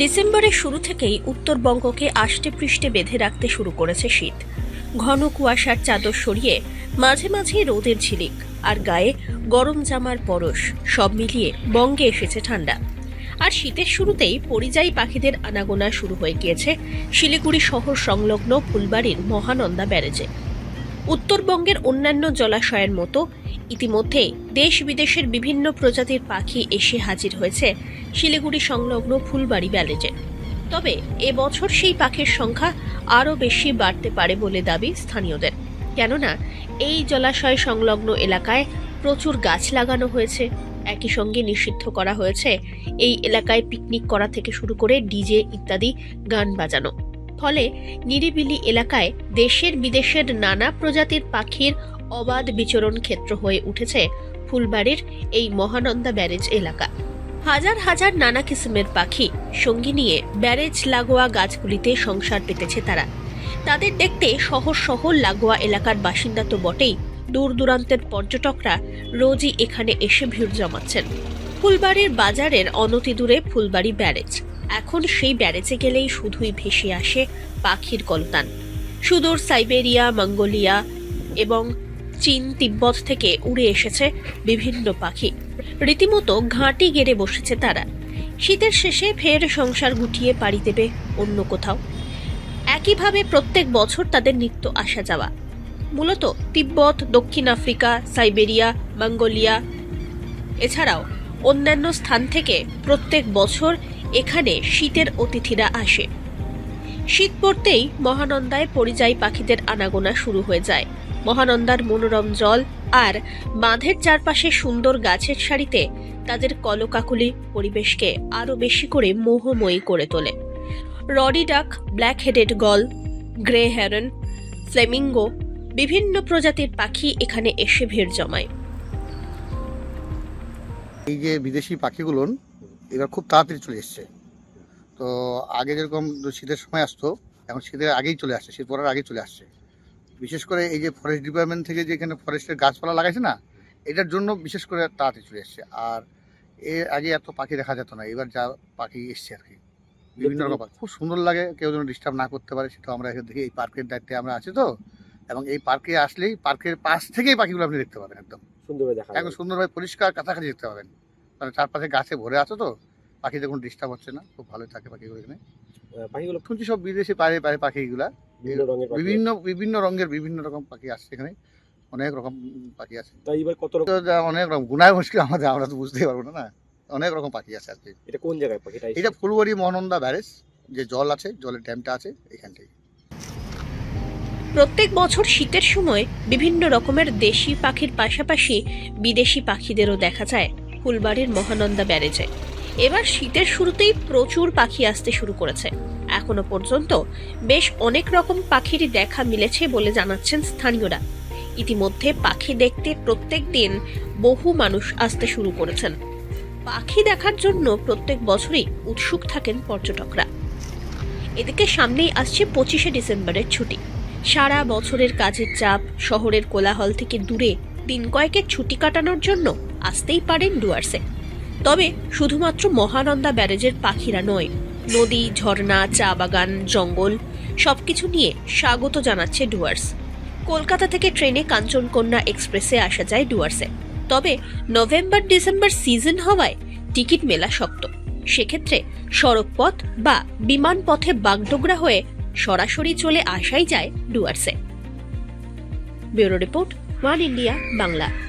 ডিসেম্বরের শুরু থেকেই উত্তরবঙ্গকে আষ্টে পৃষ্ঠে বেঁধে রাখতে শুরু করেছে শীত। ঘন কুয়াশার চাদর সরিয়ে মাঝে মাঝে রোদের ঝিলিক আর গায়ে গরম জামার পরশ সব মিলিয়ে বঙ্গে এসেছে ঠান্ডা। আর শীতের শুরুতেই পরিযায়ী পাখিদের আনাগোনা শুরু হয়ে গিয়েছে শিলিগুড়ি শহর সংলগ্ন ফুলবাড়ির মহানন্দা ব্যারেজে। উত্তরবঙ্গের অন্যান্য জলাশয়ের মতো। ইতিমধ্যেই দেশ বিদেশের বিভিন্ন প্রজাতির পাখি এসে হাজির হয়েছে শিলিগুড়ি সংলগ্ন ফুলবাড়ি ব্যারেজে তবে এবছর সেই পাখির সংখ্যা আরও বেশি বাড়তে পারে বলে দাবি স্থানীয়দের। কেননা, এই জলাশয় সংলগ্ন এলাকায় প্রচুর গাছ লাগানো হয়েছে। একই সঙ্গে নিষিদ্ধ করা হয়েছে, এই এলাকায় পিকনিক করা থেকে শুরু করে ডিজে ইত্যাদি গান বাজানো। ফলে নিরিবিলি এলাকায় দেশের বিদেশের নানা প্রজাতির পাখির অবাধ বিচরণ ক্ষেত্র হয়ে উঠেছে ফুলবাড়ির এই মহানন্দা ব্যারেজ এলাকা। হাজার হাজার নানা কিসিমের পাখি সঙ্গী নিয়ে ব্যারেজ লাগোয়া গাছগুলিতে সংসার পেতেছে তারা। তাদের দেখতে শহর শহর লাগোয়া এলাকার বাসিন্দা তো বটেই। দূর দূরান্তের পর্যটকরা রোজই এখানে এসে ভিড় জমাচ্ছেন। ফুলবাড়ির বাজারের অনতি দূরে ফুলবাড়ি ব্যারেজ। এখন সেই ব্যারেজে গেলেই শুধুই ভেসে আসে পাখির কলতান। সুদূর সাইবেরিয়া, মঙ্গোলিয়া এবং চীন তিব্বত থেকে উড়ে এসেছে বিভিন্ন পাখি। রীতিমতো ঘাঁটি গেড়ে বসেছে তারা। শীতের শেষে ফের সংসার গুটিয়ে পাড়ি দেবে অন্য কোথাও। একইভাবে প্রত্যেক বছর তাদের নিত্য আসা যাওয়া। মূলত তিব্বত, দক্ষিণ আফ্রিকা, সাইবেরিয়া, মঙ্গোলিয়া, এছাড়াও অন্যান্য স্থান থেকে প্রত্যেক বছর এখানে শীতের অতিথিরা আসে। শীত পড়তেই মহানন্দায় পরিযায়ী পাখিদের আনাগোনা শুরু হয়ে যায়। মহানন্দার মনোরম জল আর বাঁধের চারপাশে সুন্দর গাছের সারিতে তাদের কলকাকুলি পরিবেশকে আরও বেশি করে মোহময়ী করে তোলে। Ruddy duck black headed gull, grey heron, flamingo, বিভিন্ন প্রজাতির পাখি এখানে এসে ভিড় জমায়। এই যে বিদেশি পাখিগুলো এবার খুব তাড়াতাড়ি চলে এসছে। তো আগে যেরকম শীতের সময় আসতো, এখন শীতের আগেই চলে আসছে, শীত পড়ার আগেই চলে আসছে। বিশেষ করে এই যে ফরেস্ট ডিপার্টমেন্ট থেকে যে এখানে ফরেস্টের গাছপালা লাগাইছে না, এটার জন্য বিশেষ করে তাড়াতাড়ি চলে এসছে। আর এর আগে এত পাখি দেখা যেত না, এবার যা পাখি এসছে আর কি। বিভিন্ন রকম খুব সুন্দর লাগে, কেউ যেন ডিস্টার্ব না করতে পারে সেটা আমরা থেকে এই পার্কের দায়িত্বে আমরা আছি তো। এবং এই পার্কে আসলেই পার্কের পাশ থেকেই পাখিগুলো আপনি দেখতে পাবেন একদম। সুন্দরভাবে দেখা একদম সুন্দরভাবে পরিষ্কার কাছাকাছি দেখতে পাবেন। মানে চারপাশে গাছে ভরে আছে তো পাখিদের কোনো ডিস্টার্ব হচ্ছে না খুব ভালো থাকে পাখিগুলো এখানে। পাখিগুলো শুনছি সব বিদেশি পায়ে পায়ে পাখিগুলা। বিভিন্ন বিভিন্ন রঙের বিভিন্ন রকম পাখি আসছে এখানে অনেক রকম পাখি আছে। তাই এবার কত রকম অনেক রকম গুনায় মুশকিল আমাদের আমরা তো বুঝতেই পারব না না। অনেক রকম পাখি আছে আর কি এটা কোন জায়গায় পাখিটা এটা ফুলবাড়ি মহানন্দা ব্যারেজ যে জল আছে জলের ড্যামটা আছে এখান থেকে। প্রত্যেক বছর শীতের সময় বিভিন্ন রকমের দেশি পাখির পাশাপাশি বিদেশি পাখিদেরও দেখা যায়, ফুলবাড়ির মহানন্দা ব্যারেজে। এবার শীতের শুরুতেই প্রচুর পাখি আসতে শুরু করেছে। এখনও পর্যন্ত বেশ অনেক রকম পাখিরই দেখা মিলেছে বলে জানাচ্ছেন স্থানীয়রা। ইতিমধ্যে পাখি দেখতে প্রত্যেক দিন বহু মানুষ আসতে শুরু করেছেন। পাখি দেখার জন্য প্রত্যেক বছরই উৎসুক থাকেন পর্যটকরা। এদিকে সামনেই আসছে পঁচিশে ডিসেম্বরের ছুটি। সারা বছরের কাজের চাপ শহরের কোলাহল থেকে দূরে দিন কয়েকের ছুটি কাটানোর জন্য আসতেই পারেন ডুয়ার্সে। তবে শুধুমাত্র মহানন্দা ব্যারেজের পাখিরা নয়, নদী, ঝর্ণা, চা বাগান, জঙ্গল, সবকিছু নিয়ে স্বাগত জানাচ্ছে ডুয়ার্স। কলকাতা থেকে ট্রেনে কাঞ্চনকন্যা এক্সপ্রেসে আসা যায় ডুয়ার্সে। তবে নভেম্বর ডিসেম্বর সিজন হওয়ায় টিকিট মেলা শক্ত। সেক্ষেত্রে সড়কপথ বা বিমান পথে বাগডোগরা হয়ে সরাসরি চলে আসাই যায় ডুয়ার্সে। Bureau report one India Bangla.